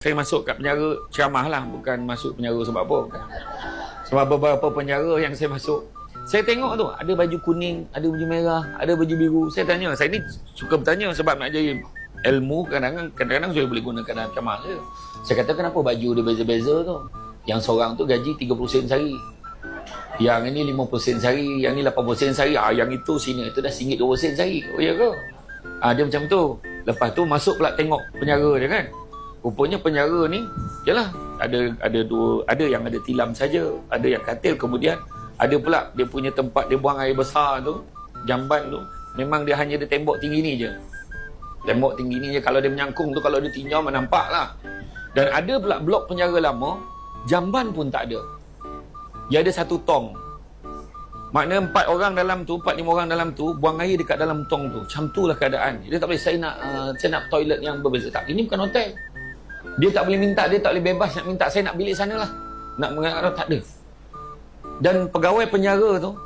Saya masuk kat penjara ceramah lah Bukan masuk penjara sebab apa. Sebab beberapa penjara yang saya masuk Saya tengok tu Ada baju kuning Ada baju merah Ada baju biru. Saya tanya Saya ni suka bertanya Sebab nak jadi ilmu Kadang-kadang kadang-kadang saya boleh gunakan dalam ceramah je. Saya kata kenapa baju dia beza-beza tu? Yang seorang tu gaji 30 sen sehari. Yang ini 50 sen sehari Yang ni 80 sen sehari. Ah, Yang itu sini Itu dah RM1 20 sen sehari. Oh ya ke? Ah, Dia macam tu. Lepas tu masuk pula tengok penjara dia kan Rupanya penjara ni Yalah Ada ada dua Ada yang ada tilam saja Ada yang katil Kemudian Ada pula Dia punya tempat Dia buang air besar tu Jamban tu Memang dia hanya ada tembok tinggi ni je Tembok tinggi ni je Kalau dia menyangkung tu Kalau dia tinjau nampak lah Dan ada pula blok penjara lama Jamban pun tak ada Dia ada satu tong Makna empat orang dalam tu, empat lima orang dalam tu buang air dekat dalam tong tu. Macam tu lah keadaan. Dia tak boleh saya nak uh, saya nak toilet yang berbeza. Tak, ini bukan hotel. Dia tak boleh minta, dia tak boleh bebas nak minta saya nak bilik sana lah. Nak mengatakan tak ada. Dan pegawai penjara tu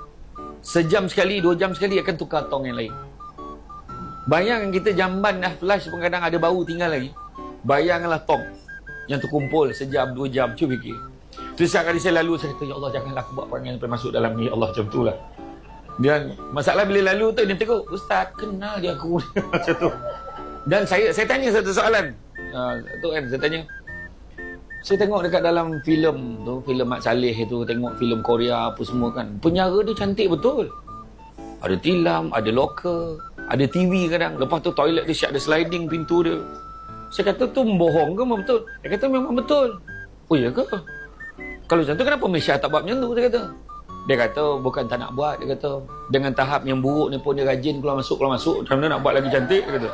sejam sekali, dua jam sekali akan tukar tong yang lain. Bayangkan kita jamban dah flash pun kadang ada bau tinggal lagi. Bayangkanlah tong yang terkumpul sejam, dua jam. Cuba fikir. Tu setiap kali saya lalu, saya kata, Ya Allah, janganlah aku buat perangai sampai masuk dalam ni. Ya Allah, macam tu lah. Dan masalah bila lalu tu, dia tegur, Ustaz, kenal dia aku. macam tu. Dan saya saya tanya satu soalan. Uh, tu kan, saya tanya. Saya tengok dekat dalam filem tu, filem Mat Saleh tu, tengok filem Korea apa semua kan. Penjara dia cantik betul. Ada tilam, ada locker, ada TV kadang. Lepas tu toilet dia siap ada sliding pintu dia. Saya kata tu bohong ke memang betul? Dia kata memang betul. Oh ya ke? Kalau macam tu kenapa Malaysia tak buat macam tu dia kata. Dia kata bukan tak nak buat dia kata. Dengan tahap yang buruk ni pun dia rajin keluar masuk keluar masuk. Macam mana nak buat lagi cantik dia kata.